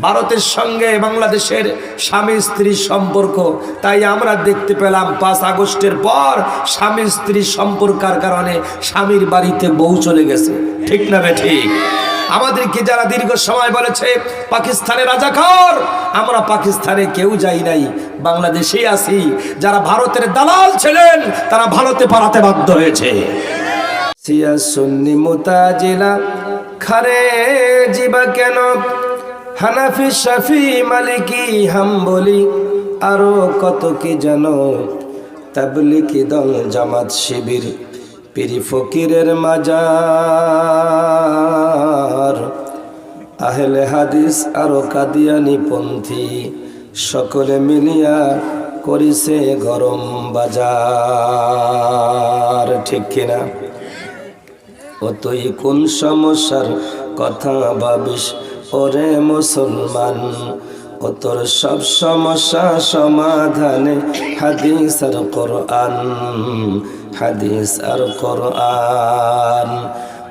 ভারতের সঙ্গে বাংলাদেশের স্বামী স্ত্রীর সম্পর্ক। তাই আমরা দেখতে পেলাম পাঁচ আগস্টের পর স্বামী স্ত্রীর সম্পর্কের কারণে স্বামীর বাড়িতে বউ চলে গেছে। ঠিক না বে ঠিক? আমাদেরকে যারা দীর্ঘ সময় বলেছে, পাকিস্তানে রাজাকার আমরা পাকিস্তানে কেউ যাই নাই। বাংলাদেশেই আছি। যারা ভারতের দালাল ছিলেন, তারা ভারতে পালাতে বাধ্য হয়েছে। সিয়া সুন্নি মুতাজিলা খারে জিবা কেন? হানাফি, শাফি, মালিকি, হাম্বলি, আরও কত কি জানো তাবলিকি দল, জামাত শিবির, পিরি ফকিরের মাজার, আহলে হাদিস, আরও কাদিয়ানি পন্থী, সকলে মিলিয়া করিছে গরম বাজার, ঠিক কিনা? ও তুই কোন সমস্যার কথা ভাবিস? ওরে মুসলমান ও তোর সব সমস্যা সমাধানে হাদিস আর কোরআন হাদিস আর কোরআন।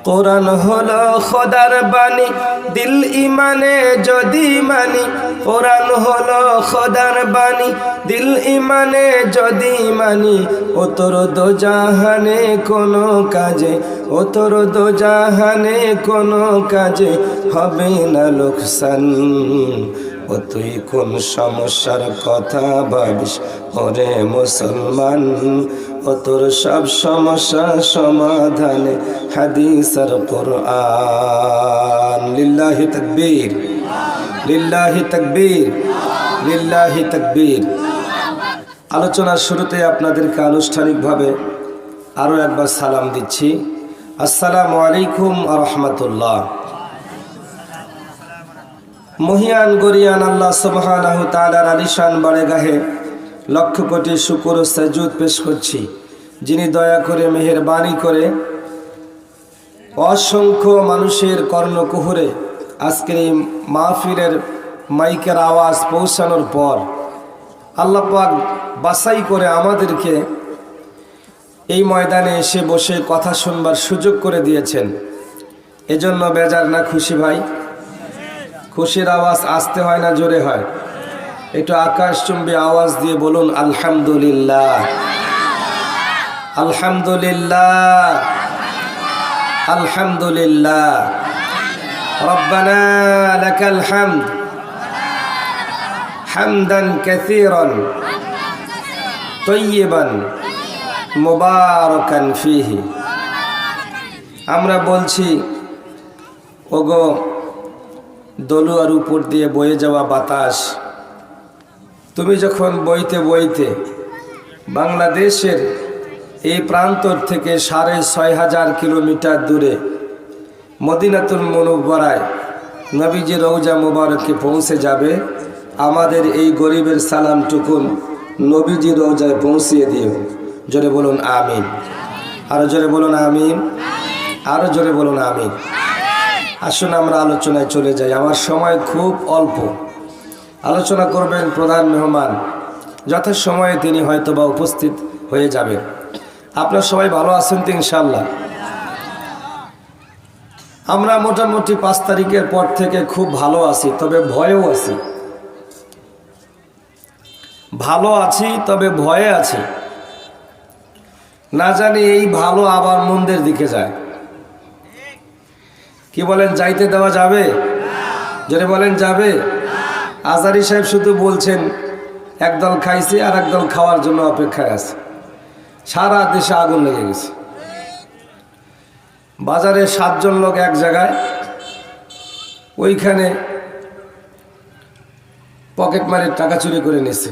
কোরআন হলো খোদার বাণী, দিল ইমানে যদি মানি। কোরআন হলো খোদার বাণী, দিল ইমানে যদি মানি। ও তোর দো জাহানে কোনো কাজে ও তোর দো জাহানে কোনো কাজে হবে না লোকসান। ও তুই কোন সমস্যার কথা ভাবিস ওরে মুসলমান? ও তোর সব সমস্যা সমাধানে হাদিসের কোরআন। লিল্লাহি তাকবীর লিল্লাহি তাকবীর লিল্লাহি তাকবীর। আলোচনার শুরুতে আপনাদেরকে আনুষ্ঠানিকভাবে আরও একবার সালাম দিচ্ছি। আসসালামু আলাইকুম রহমতুল্লাহ। মহিয়ান, গরিয়ান, আল্লাহ সুবহানাহু তাআলার আলিশান বাড়েগাহে লক্ষ কোটি শুকুর সাজুদ পেশ করছি। যিনি দয়া করে, মেহেরবানি করে অসংখ্য মানুষের কর্ণকুহুরে আজকের এই মাহফিলের মাইকের আওয়াজ পৌঁছানোর পর আল্লাহ পাক বাছাই করে আমাদেরকে এই ময়দানে এসে বসে কথা শুনবার সুযোগ করে দিয়েছেন। এজন্য বেজার না খুশি ভাই, খুশির আওয়াজ আসতে হয় না, জোরে হয়। একটু আকাশচুম্বী আওয়াজ দিয়ে বলুন, আলহামদুলিল্লাহ। আলহামদুলিল্লাহ আলহামদুলিল্লাহ ربنا لك الحمد حمدا كثيرا طيبا مباركا فيه আমরা বলছি ওগো দলুয়ার উপর দিয়ে বয়ে যাওয়া বাতাস তুমি যখন বইতে বইতে বাংলাদেশের এই প্রান্তর থেকে সাড়ে ছয় হাজার কিলোমিটার দূরে মদিনাতুল মনোবরায় নবীজি রৌজা মুবারককে পৌঁছে যাবে। আমাদের এই গরিবের সালামটুকুন নবীজি রৌজায় পৌঁছিয়ে দিও। জোরে বলুন আমিন। আরও জোরে বলুন আমিন। আরও জোরে বলুন আমিন। আসুন আমরা আলোচনায় চলে যাই। আমার সময় খুব অল্প। আলোচনা করবেন প্রধান মেহমান। যথাসময়ে তিনি হয়তোবা উপস্থিত হয়ে যাবেন। আপনার সবাই ভালো আছেন তো ইনশাল্লাহ আমরা মোটামুটি পাঁচ তারিখের পর থেকে খুব ভালো আছি, তবে ভয়েও আছি। ভালো আছি, তবে ভয়ে আছি। না জানি এই ভালো আবার মন্দের দিকে যায়। কি বলেন, যাইতে দেওয়া যাবে? যদি বলেন যাবে। আজারি সাহেব শুধু বলছেন, একদল খাইছে আর একদল খাওয়ার জন্য অপেক্ষায় আছে। সারা দেশে আগুন লেগে গেছে। বাজারে সাতজন লোক এক জায়গায়, ওইখানে পকেট মারের টাকা চুরি করে নিছে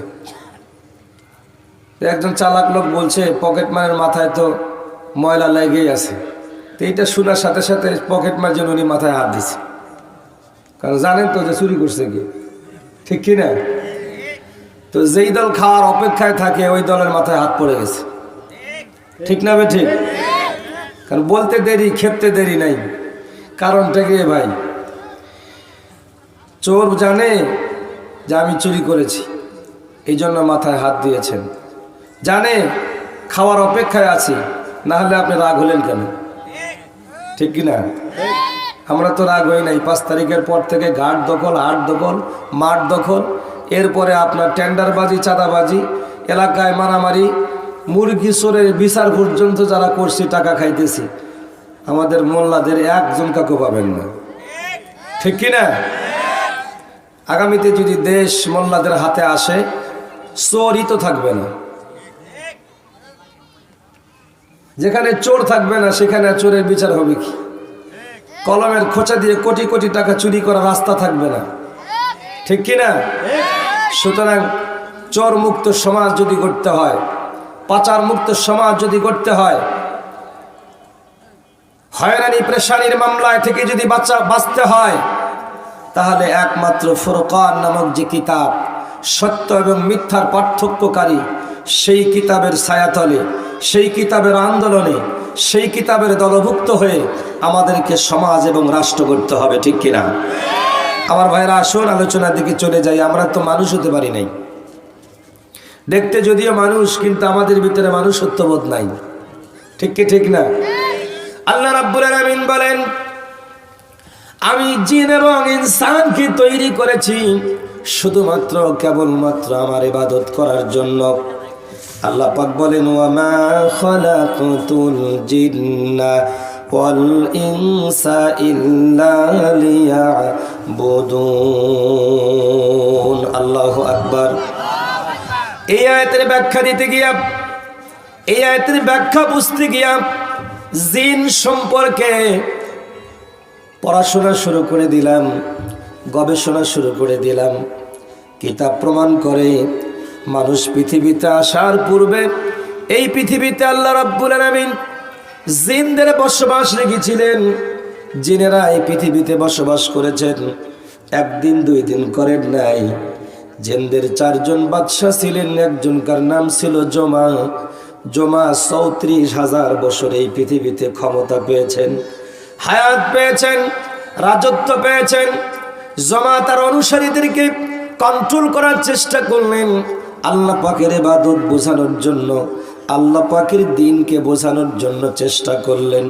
একজন চালাক লোক বলছে, পকেট মারের মাথায় তো ময়লা লেগেই আছে। তো এইটা শোনার সাথে সাথে পকেট মার জন্য উনি মাথায় হাত দিছে কারণ জানেন তো যে চুরি করছে কি? ঠিক কি না তো যেই দল খাওয়ার অপেক্ষায় থাকে, ওই দলের মাথায় হাত পড়ে গেছে। ঠিক না বে ঠিক? কারণ বলতে দেরি, খেতে দেরি নাই। কারণটা কি ভাই? চোর জানে যে আমি চুরি করেছি এই জন্য মাথায় হাত দিয়েছেন। জানে, খাওয়ার অপেক্ষায় আছি, না হলে আপনি রাগ হলেন কেন? ঠিক কিনা আমরা তো রাগ হই নাই, পাঁচ তারিখের পর থেকে ঘাট দখল, হাট দখল, মাঠ দখল, এরপরে আপনার টেন্ডারবাজি, চাঁদাবাজি, এলাকায় মারামারি মুরগি চোরের বিচার পর্যন্ত যারা করছি, টাকা খাইতেছি, আমাদের মোল্লাদের একজন কাকু পাবেন না। ঠিক কিনা? আগামীতে যদি দেশ মোল্লাদের হাতে আসে, চোরই তো থাকবে না। যেখানে চোর থাকবে না, সেখানে চোরের বিচার হবে কি? কলমের খোঁচা দিয়ে কোটি কোটি টাকা চুরি করা রাস্তা থাকবে না। ঠিক কিনা? সুতরাং চোর মুক্ত সমাজ যদি করতে হয় পাচার মুক্ত সমাজ যদি গড়তে হয়, হয়রানি, প্রেশানির মামলায় থেকে যদি বাঁচা, বাঁচতে হয়, তাহলে একমাত্র ফুরকান নামক যে কিতাব, সত্য এবং মিথ্যার পার্থক্যকারী, সেই কিতাবের ছায়াতলে, সেই কিতাবের আন্দোলনে, সেই কিতাবের দলভুক্ত হয়ে আমাদেরকে সমাজ এবং রাষ্ট্র করতে হবে, ঠিক কিনা? আমার ভাইরা আসুন, আলোচনার দিকে চলে যাই। আমরা তো মানুষ হতে পারি নাই। দেখতে যদিও মানুষ, কিন্তু আমাদের ভিতরে মানুষত্ববোধ নাই। ঠিক কি ঠিক না? আল্লাহ রাব্বুল আলামিন বলেন, আমি জিন এবং ইনসানকে তৈরি করেছি শুধুমাত্র, কেবলমাত্র আমার ইবাদত করার জন্য। আল্লাহ পাক বলেন, ওয়ামা খালাকুতুল জিন্না ওয়াল ইনসা ইল্লা লিয়াবুদুন। আল্লাহু আকবার। এই আয়াতের ব্যাখ্যা দিতে গিয়া, এই আয়াতের ব্যাখ্যা বুঝতে গিয়া জিন সম্পর্কে পড়াশোনা শুরু করে দিলাম, গবেষণা শুরু করে দিলাম। কিতাব প্রমাণ করে মানুষ পৃথিবীতে আসার পূর্বে এই পৃথিবীতে আল্লাহ রাব্বুল আলামিন জিনদের বসবাস রেখেছিলেন। জিনেরা এই পৃথিবীতে বসবাস করেছেন, একদিন দুই দিন করেন নাই। জেনদের চারজন বাদশাহ ছিলেন, একজনকার নাম ছিল জমা। জমা চৌত্রিশ হাজার বছর এই পৃথিবীতে ক্ষমতা পেয়েছেন, হায়াত পেয়েছেন, রাজত্ব পেয়েছেন। জমা তার অনুসারীদেরকে কন্ট্রোল করার চেষ্টা করলেন আল্লাহ পাকের এবাদত বোঝানোর জন্য, আল্লাহ পাকের দিনকে বোঝানোর জন্য চেষ্টা করলেন।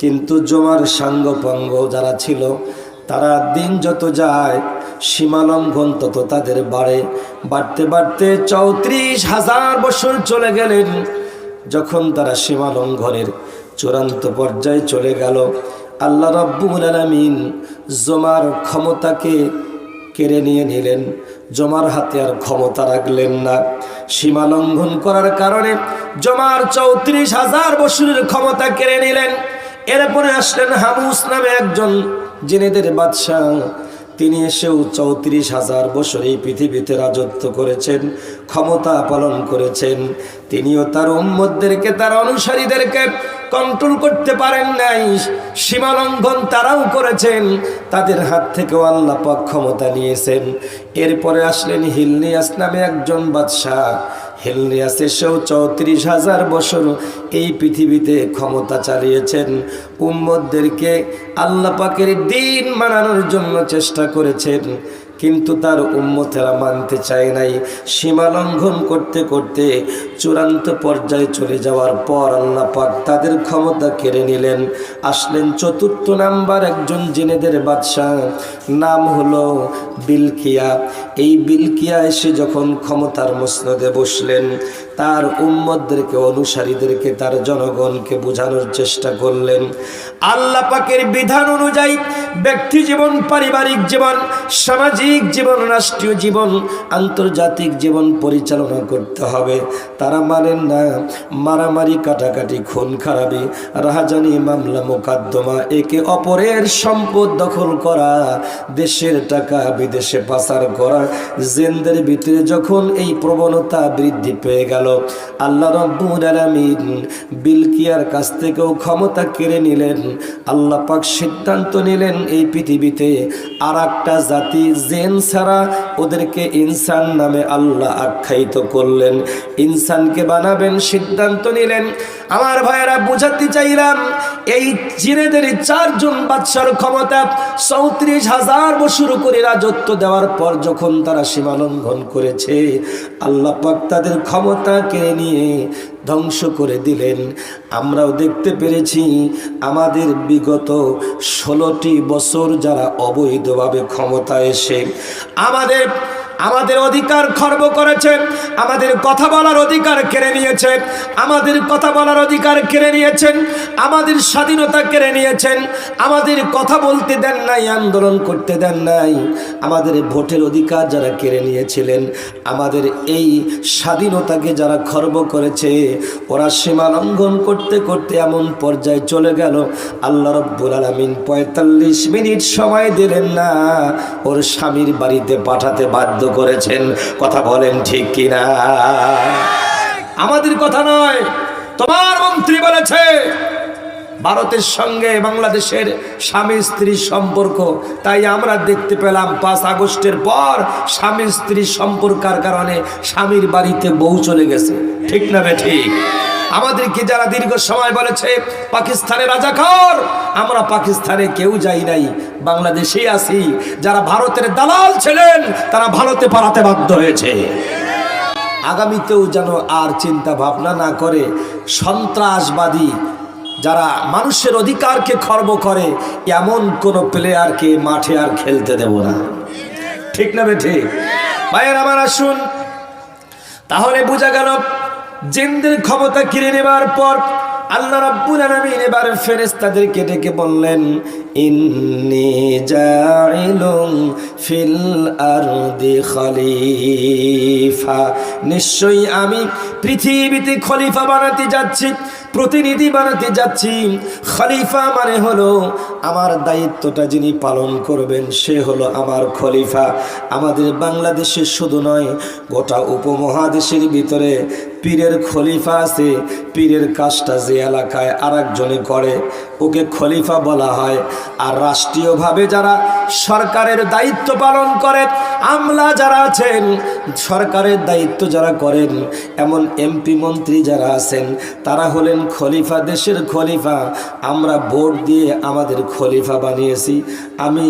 কিন্তু জমার সাঙ্গপাঙ্গ যারা ছিল তারা দিন যত যায়, সীমালঙ্ঘন তত তাদের বাড়ে। বাড়তে বাড়তে চৌত্রিশ হাজার বছর চলে গেলেন। যখন তারা সীমালঙ্ঘনের চূড়ান্ত পর্যায়ে চলে গেল, আল্লাহ রব্বুল আলমিন জমার ক্ষমতাকে কেড়ে নিয়ে নিলেন। জমার হাতে আর ক্ষমতা রাখলেন না। সীমা লঙ্ঘন করার কারণে জমার চৌত্রিশ হাজার বছরের ক্ষমতা কেড়ে নিলেন। এরপরে আসলেন হামুস নামে একজন জেনেদের বাদশাহ। তিনি এসেও চৌত্রিশ হাজার বছর এই পৃথিবীতে রাজত্ব করেছেন, ক্ষমতা পালন করেছেন। তিনিও তার উম্মদদেরকে তার অনুসারীদেরকে কন্ট্রোল করতে পারেন নাই সীমালঙ্ঘন তারাও করেছেন, তাদের হাত থেকেও আল্লাহ ক্ষমতা নিয়েছেন। এরপরে আসলেন হিলনিয়াস নামে একজন বাদশাহ। হেলনিয়াস সেও চৌত্রিশ হাজার বছর এই পৃথিবীতে ক্ষমতা চালিয়েছেন। উম্মদদেরকে আল্লাপাকের দিন মানানোর জন্য চেষ্টা করেছেন। কিন্তু তার উম্মতেরা মানতে চায় নাই। সীমা লঙ্ঘন করতে করতে চূড়ান্ত পর্যায়ে চলে যাওয়ার পর আল্লাহ পাক তাদের ক্ষমতা কেড়ে নিলেন। আসলেন চতুর্থ নাম্বার একজন জেনেদের বাদশাহ, নাম হলো বিলকিয়া। এই বিলকিয়া এসে যখন ক্ষমতার মসনদে বসলেন তার উম্মদদেরকে অনুসারীদেরকে, তার জনগণকে বোঝানোর চেষ্টা করলেন। আল্লাহ পাকের বিধান অনুযায়ী ব্যক্তি জীবন, পারিবারিক জীবন, সামাজিক জীবন, রাষ্ট্রীয় জীবন, আন্তর্জাতিক জীবন পরিচালনা করতে হবে। তারা মানেন না, মারামারি, কাটাকাটি, খুন, খারাপি, রাহাজানি, মামলা, মোকদ্দমা, একে অপরের সম্পদ দখল করা, দেশের টাকা বিদেশে পাচার করা, জেনদের ভিতরে যখন এই প্রবণতা বৃদ্ধি পেয়ে গেল আল্লাহ রব্বুল আলামিন বিলকিয়ার কাছ থেকেও ক্ষমতা কেড়ে নিলেন। আল্লাহ পাক সিদ্ধান্ত নিলেন এই পৃথিবীতে আর একটা জাতি জেন ছাড়া ওদেরকে ইনসান নামে আল্লাহ আখ্যায়িত করলেন। ইনসানকে বানাবেন সিদ্ধান্ত নিলেন। আমার ভাইয়েরা বুঝাতে চাইলাম, এই জিনেদের চারজন বাদশার ক্ষমতা চৌত্রিশ হাজার বছর করে রাজত্ব দেওয়ার পর যখন তারা সীমা লঙ্ঘন করেছে, আল্লাহ পাক তাদের ক্ষমতা কেড়ে নিয়ে ধ্বংস করে দিলেন। আমরাও দেখতে পেরেছি, আমাদের বিগত ষোলোটি বছর যারা অবৈধভাবে ক্ষমতা এসে, আমাদের আমাদের অধিকার খর্ব করেছে, আমাদের কথা বলার অধিকার কেড়ে নিয়েছে, আমাদের কথা বলার অধিকার কেড়ে নিয়েছেন, আমাদের স্বাধীনতা কেড়ে নিয়েছেন, আমাদের কথা বলতে দেন নাই, আন্দোলন করতে দেন নাই, আমাদের ভোটের অধিকার যারা কেড়ে নিয়েছিলেন, আমাদের এই স্বাধীনতাকে যারা খর্ব করেছে, ওরা সীমা লঙ্ঘন করতে করতে এমন পর্যায়ে চলে গেল, আল্লাহ রব্বুল আলমিন পঁয়তাল্লিশ মিনিট সময় দিলেন না, ওর স্বামীর বাড়িতে পাঠাতে বাধ্য করেছেন। কথা বলেন ঠিক কিনা? আমাদের কথা নয়, তোমার মন্ত্রী বলেছে, ভারতের সঙ্গে বাংলাদেশের স্বামী স্ত্রীর সম্পর্ক। তাই আমরা দেখতে পেলাম পাঁচ আগস্টের পর স্বামী স্ত্রীর সম্পর্কার কারণে স্বামীর বাড়িতে বউ চলে গেছে। ঠিক না বে ঠিক? আমাদেরকে যারা দীর্ঘ সময় বলেছে, পাকিস্তানে রাজাকার, আমরা পাকিস্তানে কেউ যাই নাই। বাংলাদেশেই আছি। যারা ভারতের দালাল ছিলেন, তারা ভারতে পালাতে বাধ্য হয়েছে। আগামীতেও যেন আর চিন্তা ভাবনা না করে, সন্ত্রাসবাদী যারা মানুষের অধিকারকে খর্ব করে, এমন কোন প্লেয়ারকে মাঠে আর খেলতে দেব না। ঠিক না বে ঠিক? ভাইয়ের, আমার আসুন। তাহলে বোঝা গেল জিনদের ক্ষমতা কিনে নেবার পর আল্লাহ রাব্বুল আলামিন এবার ফেরেশতাদেরকে ডেকে বললেন, ইন্নী জাইলুম ফিল আরদি খলিফা। নিশ্চয়ই আমি পৃথিবীতে খলিফা বানাতে যাচ্ছি, প্রতিনিধি বানাতে যাচ্ছি। খলিফা মানে হলো আমার দায়িত্বটা যিনি পালন করবেন, সে হলো আমার খলিফা। আমাদের বাংলাদেশে শুধু নয়, গোটা উপমহাদেশের ভিতরে পীরের খলিফা আছে, পীরের কাজটা যে এলাকায় আর একজনে করে, ওকে খলিফা বলা হয়। আর রাষ্ট্রীয়ভাবে যারা সরকারের দায়িত্ব পালন করে, আমলা যারা আছেন, সরকারের দায়িত্ব যারা করেন, এমন এমপি মন্ত্রী যারা আছেন, তারা হলেন খলিফা, দেশের খলিফা। আমরা ভোট দিয়ে আমাদের খলিফা বানিয়েছি। আমি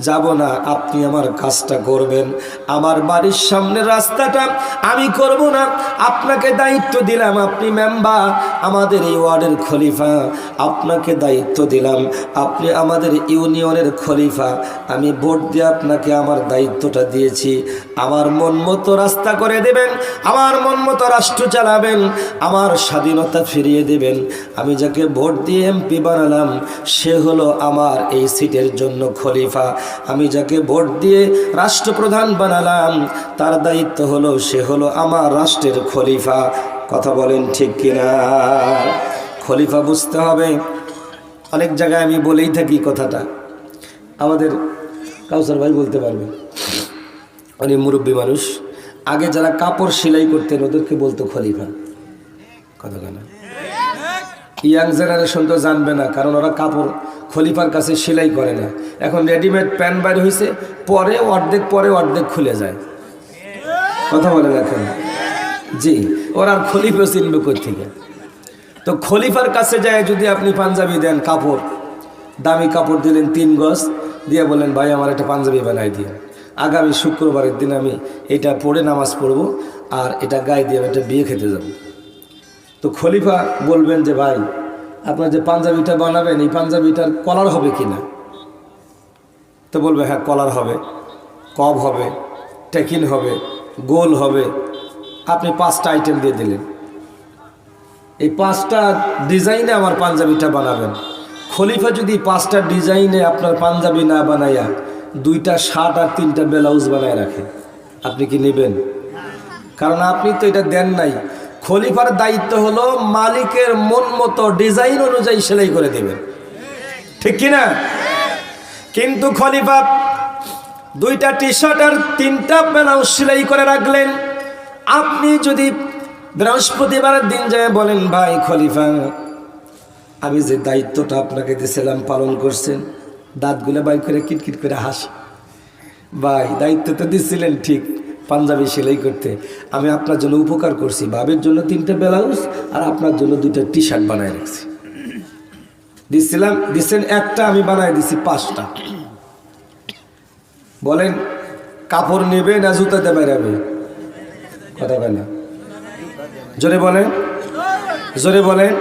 যাব না, আপনি আমার কাজটা করবেন। আমার বাড়ির সামনে রাস্তাটা আমি করব না। আপনাকে দায়িত্ব দিলাম, আপনি মেম্বার আমাদের এই ওয়ার্ডের খলিফা। আপনাকে দায়িত্ব দিলাম, আপনি আমাদের ইউনিয়নের খলিফা। আমি ভোট দিয়ে আপনাকে আমার দায়িত্বটা দিয়েছি। আমার মন মতো রাস্তা করে দেবেন, আমার মন মতো রাষ্ট্র চালাবেন, আমার স্বাধীনতা ফিরিয়ে দেবেন। আমি যাকে ভোট দিয়ে এমপি বানালাম, সে হলো আমার এই সিটের জন্য খলিফা। আমি যাকে ভোট দিয়ে রাষ্ট্রপ্রধান বানালাম, তার দায়িত্ব হলো, সে হলো আমার রাষ্ট্রের খলিফা। কথা বলেন ঠিক কিনা? খলিফা বুঝতে হবে। অনেক জায়গায় আমি বলেই থাকি কথাটা। আমাদের কাউসার ভাই বলতে পারবে। অনেক মুরব্বী মানুষ। আগে যারা কাপড় সেলাই করতেন, ওদেরকে বলতো খলিফা। কথা কেনা ইয়াং জেনারেশন তো জানবে না, কারণ ওরা কাপড় খলিফার কাছে সেলাই করে না। এখন রেডিমেড প্যান্ট বাইর হয়েছে পরে অর্ধেক পরে অর্ধেক খুলে যায়। কথা বলে রাখেন জি, ওরা আর খলিফা চিনবে থেকে তো খলিফার কাছে যায় যদি আপনি পাঞ্জাবি দেন, কাপড়, দামি কাপড় দিলেন তিন গজ, দিয়ে বললেন, ভাই, আমার একটা পাঞ্জাবি বানাই দিয়ে আগামী শুক্রবারের দিন আমি এটা পড়ে নামাজ পড়ব, আর এটা গায়ে দিয়ে আমি একটা বিয়ে খেতে যাব। তো খলিফা বলবেন যে, ভাই, আপনার যে পাঞ্জাবিটা বানাবেন, এই পাঞ্জাবিটার কলার হবে কি না তো বলবে হ্যাঁ কলার হবে। কব হবে টেকিন হবে, গোল হবে। আপনি পাঁচটা আইটেম দিয়ে দিলেন। এই পাঁচটা ডিজাইনে আমার পাঞ্জাবিটা বানাবেন। খলিফা যদি পাঁচটা ডিজাইনে আপনার পাঞ্জাবি না বানাইয়া দুইটা শার্ট আর তিনটা ব্লাউজ বানায় রাখে, আপনি কি নেবেন? কারণ আপনি তো এটা দেন নাই। খলিফার দায়িত্ব হলো মালিকের মন মতো ডিজাইন অনুযায়ী সেলাই করে দেবেন। ঠিক কিনা? কিন্তু খলিফা দুইটা টি শার্ট আর তিনটা ব্লাউজ সেলাই করে রাখলেন। আপনি যদি বৃহস্পতিবারের দিন যায় বলেন, ভাই খলিফা, আমি যে দায়িত্বটা আপনাকে দিয়েছিলাম পালন করছেন, দাঁতগুলো বাই করে কিটকিট করে হাসি। ভাই, দায়িত্ব তো দিচ্ছিলেন ঠিক। পাঞ্জাবি সেলাই করতে। আমি আপনার জন্য উপকার করছি। বাবের জন্য তিনটে ব্লাউজ আর আপনার জন্য দুইটা টি শার্ট বানায় রাখছি। দিচ্ছিলাম দিচ্ছেন একটা, আমি বানাই দিছি পাঁচটা। বলেন, কাপড় নেবে না জুতাতে বেরাবে কথা বলে জোরে বলেন জোরে বলেন।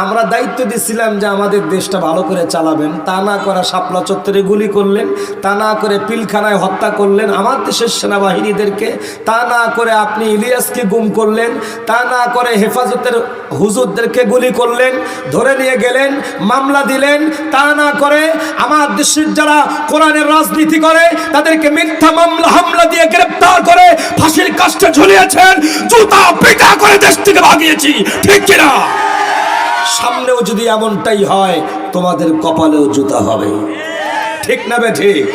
আমরা দায়িত্ব দিচ্ছিলাম যে আমাদের দেশটা ভালো করে চালাবেন। তা না করে শাপলা চত্বরে গুলি করলেন, তা না করে পিলখানায় হত্যা করলেন আমার দেশের সেনাবাহিনীদেরকে, তা না করে আপনি ইলিয়াসকে গুম করলেন, তা না করে হেফাজতের হুজুরদেরকে গুলি করলেন, ধরে নিয়ে গেলেন, মামলা দিলেন, তা না করে আমার দেশের যারা কোরআনের রাজনীতি করে, তাদেরকে মিথ্যা মামলা, হামলা দিয়ে গ্রেপ্তার করে ফাঁসির কাজটা ঝুলিয়েছেন, জুতা পিটা করে দেশ থেকে ভাগিয়েছি। ঠিক কিনা? সামনেও যদি এমনটাই হয়, তোমাদের কপালেও জুতা হবে। ঠিক না বে ঠিক?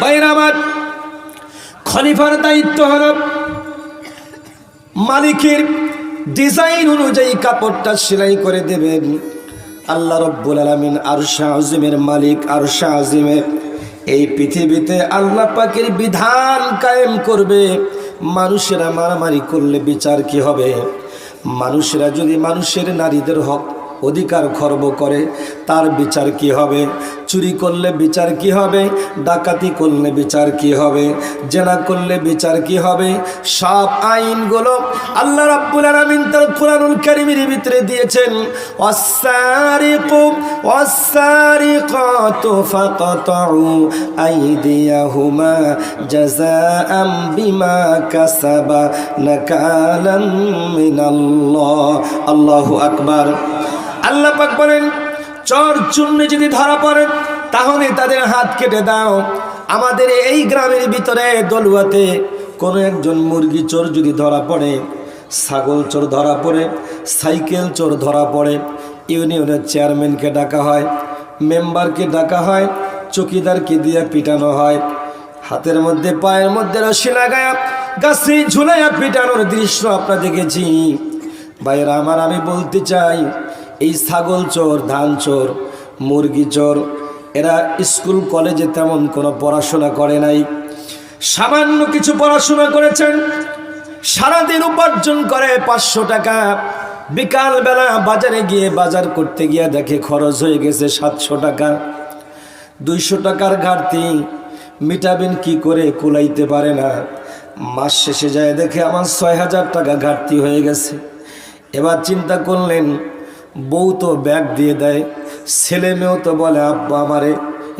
বাইরে আমার খলিফার দায়িত্ব হল মালিকের ডিজাইন অনুযায়ী কাপড়টা সেলাই করে দেবেন। আল্লাহ রব্বুল আলমিন আরশা আজিমের মালিক, আরশা আজিমের এই পৃথিবীতে আল্লাহ পাকের বিধান কায়েম করবে। মানুষেরা মারামারি করলে বিচার কি হবে? মানুষেরা যদি মানুষের নারীদের হক অধিকার খর্ব করে, তার বিচার কি হবে? চুরি করলে বিচার কি হবে? ডাকাতি করলে বিচার কি হবে? জেনা করলে বিচার কি হবে? সব আইনগুলো আল্লাহ রাব্বুল আলামিন তার কোরআনুল কারীমের ভিতরে দিয়েছেন। ওয়াসারিকু ওয়াসারিকাতু ফাকাতউ আইদিয়াহুমা জাযাআম বিমা কাসাবা নাকালাম মিনাল্লাহ। আল্লাহু আকবার। আল্লাহ পাক বলেন, চর চূর্ণে যদি ধরা পড়ে, তাহলে তাদের হাত কেটে দাও। আমাদের এই গ্রামের ভিতরে দলুয়াতে কোনো একজন মুরগি চোর যদি ধরা পড়ে, ছাগল চোর ধরা পড়ে, সাইকেল চোর ধরা পড়ে, ইউনিয়নের চেয়ারম্যানকে ডাকা হয়, মেম্বারকে ডাকা হয়, চকিদারকে দিয়ে পিটানো হয়। হাতের মধ্যে, পায়ের মধ্যে রশি লাগায়া, গাছে ঝুলাইয়া পিটানোর দৃশ্য আপনারা দেখেছি। ভাইয়েরা, আমার আমি বলতে চাই এই ছাগল চোর, ধান চোর, মুরগি চোর, এরা স্কুল, কলেজে তেমন কোনো পড়াশোনা করে নাই। সামান্য কিছু পড়াশোনা করেছেন, সারাদিন উপার্জন করে পাঁচশো টাকা। বিকালবেলা বাজারে গিয়ে বাজার করতে গিয়ে দেখে খরচ হয়ে গেছে সাতশো টাকা। দুইশো টাকার ঘাটতি, মিটাবেন কি করে কুলাইতে পারে না। মাস শেষে যায় দেখে আমার ছয় হাজার টাকা ঘাটতি হয়ে গেছে। এবার চিন্তা করলেন বউ তো ব্যাগ দিয়ে দেয়, ছেলে মেয়েও তো বলে, আব্বা, আমারে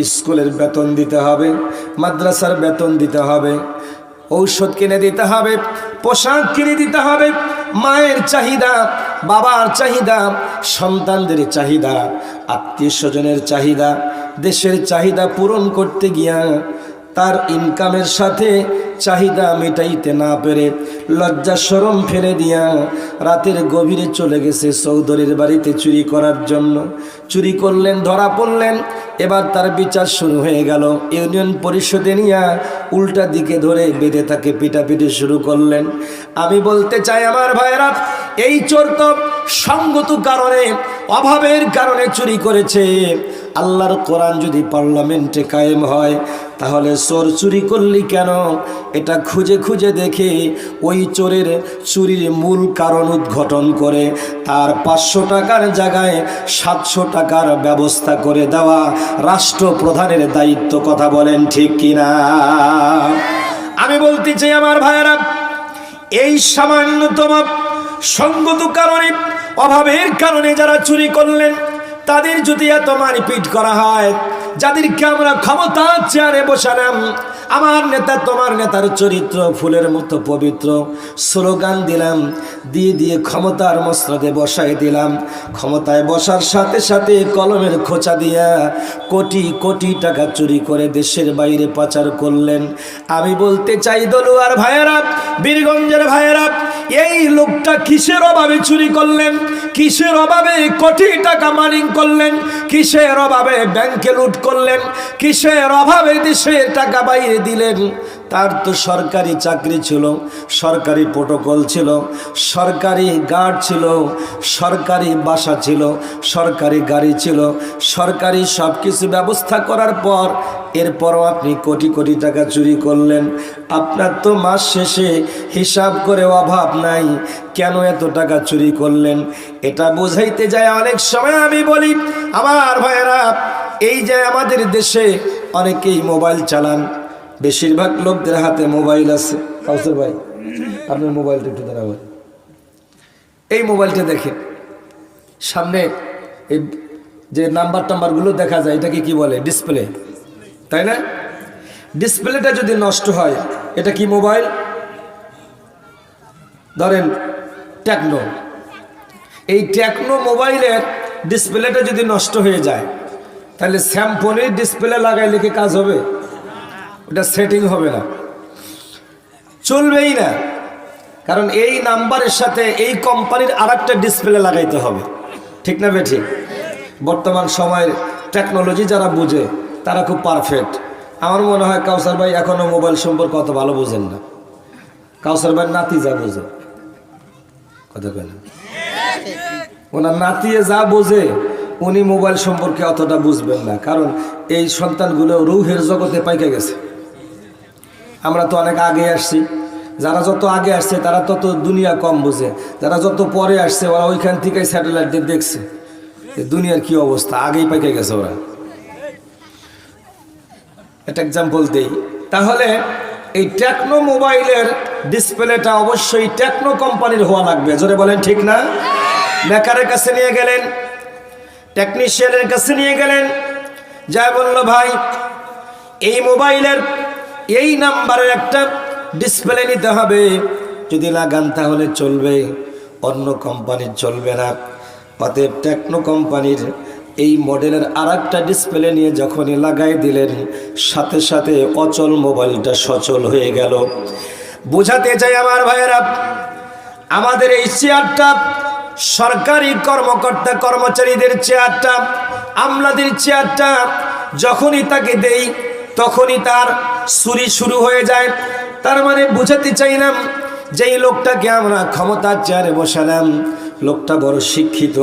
স্কুলের বেতন দিতে হবে, মাদ্রাসার বেতন দিতে হবে, ঔষধ কিনে দিতে হবে, পোশাক কিনে দিতে হবে, মায়ের চাহিদা, বাবার চাহিদা, সন্তানদের চাহিদা, আত্মীয় স্বজনের চাহিদা, দেশের চাহিদা পূরণ করতে গিয়া তার ইনকামের সাথে চাহিদা মেটাইতে না পেরে লজ্জা সরম ফেলে দিয়া রাতের গভীরে চলে গেছে চৌধুরীর বাড়িতে চুরি করার জন্য। চুরি করলেন, ধরা পড়লেন, এবার তার বিচার শুরু হয়ে গেল। ইউনিয়ন পরিষদে নিয়ে উল্টা দিকে ধরে বেঁধে তাকে পিটাপিটি শুরু করলেন। আমি বলতে চাই আমার ভাইয়েরা, এই চোর তো সঙ্গত কারণে, অভাবের কারণে চুরি করেছে। আল্লাহর কোরআন যদি পার্লামেন্টে কায়েম হয়, তাহলে চোর চুরি করলি কেন? এটা খুঁজে খুঁজে দেখে ওই চোরের চুরির মূল কারণ উদ্ঘাটন করে, তার পাঁচশো টাকার জায়গায় সাতশো টাকার ব্যবস্থা করে দেওয়া রাষ্ট্রপ্রধানের দায়িত্ব। কথা বলেন ঠিক কিনা আমি বলতে চাই আমার ভাইয়েরা, এই সামান্যতম সঙ্গত কারণে, অভাবের কারণে যারা চুরি করলেন তাদের যদি এত মারপিট করা হয় যাদেরকে আমরা ক্ষমতা চেয়ারে বসালাম আমার নেতা, তোমার নেতার চরিত্র, ফুলের মতো পবিত্র। স্লোগান দিলাম, দিয়ে দিয়ে ক্ষমতার মসনদে বসাই দিলাম। ক্ষমতায় বসার সাথে সাথে কলমের খোঁচা দিয়া কোটি কোটি টাকা চুরি করে দেশের বাইরে পাচার করলেন। আমি বলতে চাই, দলুয়ার ভাইয়েরা, বীরগঞ্জের ভাইয়েরা, এই লোকটা কিসের অভাবে চুরি করলেন? কিসের অভাবে কোটি টাকা মানিং করলেন? কিসের অভাবে ব্যাংকে লুট করলেন? কিসের অভাবে দেশের টাকা বাইরে দিলেন। তার তো সরকারি চাকরি ছিল, সরকারি প্রোটোকল ছিল, সরকারি গার্ড ছিল, সরকারি বাসা ছিল, সরকারি গাড়ি ছিল, সরকারি সব কিছু ব্যবস্থা করার পর এরপরও আপনি কোটি কোটি টাকা চুরি করলেন। আপনার তো মাস শেষে হিসাব করে অভাব নাই, কেন এত টাকা চুরি করলেন? এটা বোঝাইতে যায় অনেক সময় আমি বলি, আমার ভাইয়েরা, এই যে আমাদের দেশে অনেকেই মোবাইল চালান বেশিরভাগ লোকদের হাতে মোবাইল আছে। কাউসর ভাই, আপনার মোবাইলটা একটু দাঁড়াবেন এই মোবাইলটা দেখেন। সামনে এই যে নাম্বার টাম্বারগুলো দেখা যায়, এটাকে কি বলে? ডিসপ্লে। তাই না? ডিসপ্লেটা যদি নষ্ট হয়, এটা কি মোবাইল? ধরেন টেকনো এই টেকনো মোবাইলের ডিসপ্লেটা যদি নষ্ট হয়ে যায়, তাহলে স্যামফোনের ডিসপ্লে লাগাইলে কি কাজ হবে? ওটা সেটিং হবে না। চলবেই না। কারণ এই নাম্বারের সাথে এই কোম্পানির আর ডিসপ্লে লাগাইতে হবে। ঠিক না বে ঠিক বর্তমান সময়ের টেকনোলজি যারা বুঝে, তারা খুব পারফেক্ট আমার মনে হয় কাউসার ভাই এখনও মোবাইল সম্পর্কে অত ভালো বোঝেন না। কাউসার ভাই নাতি যা বোঝে। কথা কেন ওনার নাতিয়ে যা বোঝে, উনি মোবাইল সম্পর্কে অতটা বুঝবেন না। কারণ এই সন্তানগুলো রুহের জগতে পাইকে গেছে। আমরা তো অনেক আগে আসছি। যারা যত আগে আসছে, তারা তত দুনিয়া কম বোঝে। যারা যত পরে আসছে, ওরা ওইখান থেকেই স্যাটেলাইট দিয়ে দেখছে দুনিয়ার কি অবস্থা। আগেই পাইকে গেছে ওরা। একটা এক্সাম্পল দেই। তাহলে এই টেকনো মোবাইলের ডিসপ্লেটা অবশ্যই টেকনো কোম্পানির হওয়া লাগবে। জোরে বলেন, ঠিক না? মেকারের কাছে নিয়ে গেলেন টেকনিশিয়ানের কাছে নিয়ে গেলেন। যা বলল, ভাই, এই মোবাইলের এই নাম্বারের একটা ডিসপ্লে নিতে হবে। যদি লাগান তাহলে চলবে, অন্য কোম্পানির চলবে না। অতএব টেকনো কোম্পানির এই মডেলের আর একটা ডিসপ্লে নিয়ে যখনই লাগাই দিলেন, সাথে সাথে অচল মোবাইলটা সচল হয়ে গেল। বোঝাতে চাই আমার ভাইয়েরা, আমাদের এই চেয়ারটা সরকারি কর্মকর্তা কর্মচারীদের চেয়ারটা আমলাদের চেয়ারটা যখনই তাকে দেই, তখনই তার চুরি শুরু হয়ে যায়। তার মানে বুঝাতে চাইলাম যে এই লোকটাকে আমরা ক্ষমতার চেয়ারে বসালাম। লোকটা বড় শিক্ষিত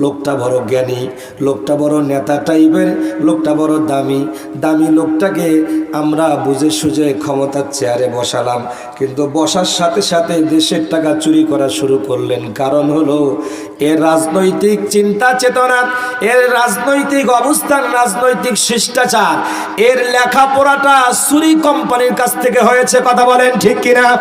লোকটা বড় জ্ঞানী, লোকটা বড় নেতা টাইপের, লোকটা বড় দামি। দামি লোকটাকে আমরা বুঝে সুঝে ক্ষমতার চেয়ারে বসালাম। কিন্তু বসার সাথে সাথে দেশের টাকা চুরি করা শুরু করলেন। কারণ হলো, এর রাজনৈতিক চিন্তা চেতনা, এর রাজনৈতিক অবস্থান, রাজনৈতিক শিষ্টাচার, এর লেখাপড়াটা চুরি কোম্পানির কাছ থেকে হয়েছে, কথা বলেন ঠিক কিনা?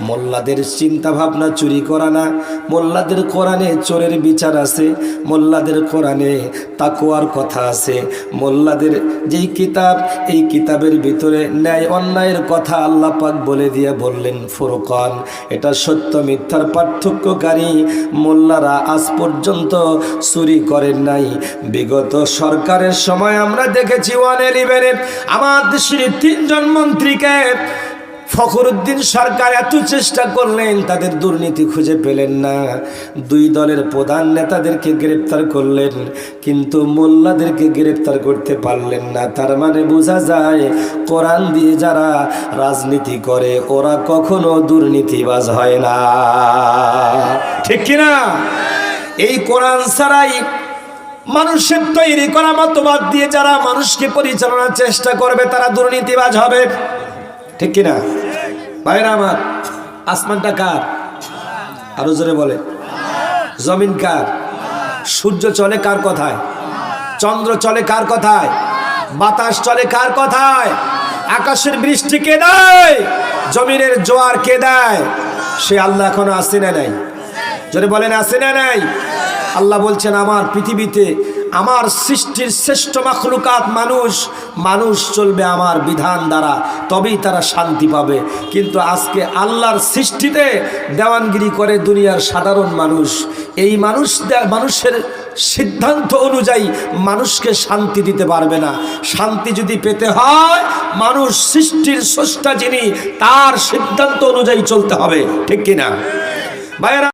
মোল্লাদের চিন্তা ভাবনা চুরি করা না। মোল্লাদের কোরআনে চোরের বিচার আছে। মোল্লাদের কোরআনে তাকুয়ার কথা আছে। মোল্লাদের যেই কিতাব, এই কিতাবের ভিতরে ন্যায় অন্যায়ের কথা আল্লাহ পাক বলে দিয়ে বললেন, ফুরকান, এটা সত্য মিথ্যার পার্থক্যকারী। মোল্লারা আজ পর্যন্ত চুরি করেন নাই। বিগত সরকারের সময় আমরা দেখেছি ওয়ান এলিভেনে আমার দেশের তিনজন মন্ত্রীকে ফখরুদ্দিন সরকার এত চেষ্টা করলেন, তাদের দুর্নীতি খুঁজে পেলেন না। দুই দলের প্রধান নেতাদেরকে গ্রেপ্তার করলেন, কিন্তু মোল্লাদেরকে গ্রেপ্তার করতে পারলেন না। তার মানে বোঝা যায়, কোরআন দিয়ে যারা রাজনীতি করে, ওরা কখনো দুর্নীতিবাজ হয় না। ঠিক কিনা? এই কোরআন ছাড়াই মানুষের তৈরি করা মতবাদ দিয়ে যারা মানুষকে পরিচালনার চেষ্টা করবে, তারা দুর্নীতিবাজ হবে। ঠিক কিনা? ভাইরা আমার, আসমানটা কার? আরও জোরে বলে। জমিন কার? সূর্য চলে কার কথায়? চন্দ্র চলে কার কথায়? বাতাস চলে কার কথায়? আকাশের বৃষ্টি কে দেয়? জমিনের জোয়ার কে দেয়? সে আল্লাহ এখনও আসে না নাই। জোরে বলেন, আসে না নাই? আল্লাহ বলছেন, আমার পৃথিবীতে আমার সৃষ্টির শ্রেষ্ঠ মাখলুকাত মানুষ মানুষ চলবে আমার বিধান দ্বারা, তবেই তারা শান্তি পাবে। কিন্তু আজকে আল্লাহর সৃষ্টিতে দেওয়ানগিরি করে দুনিয়ার সাধারণ মানুষ, এই মানুষ মানুষের সিদ্ধান্ত অনুযায়ী মানুষকে শান্তি দিতে পারবে না। শান্তি যদি পেতে হয়, মানুষ সৃষ্টির স্রষ্টা যিনি, তার সিদ্ধান্ত অনুযায়ী চলতে হবে, ঠিক কিনা? ভাইয়েরা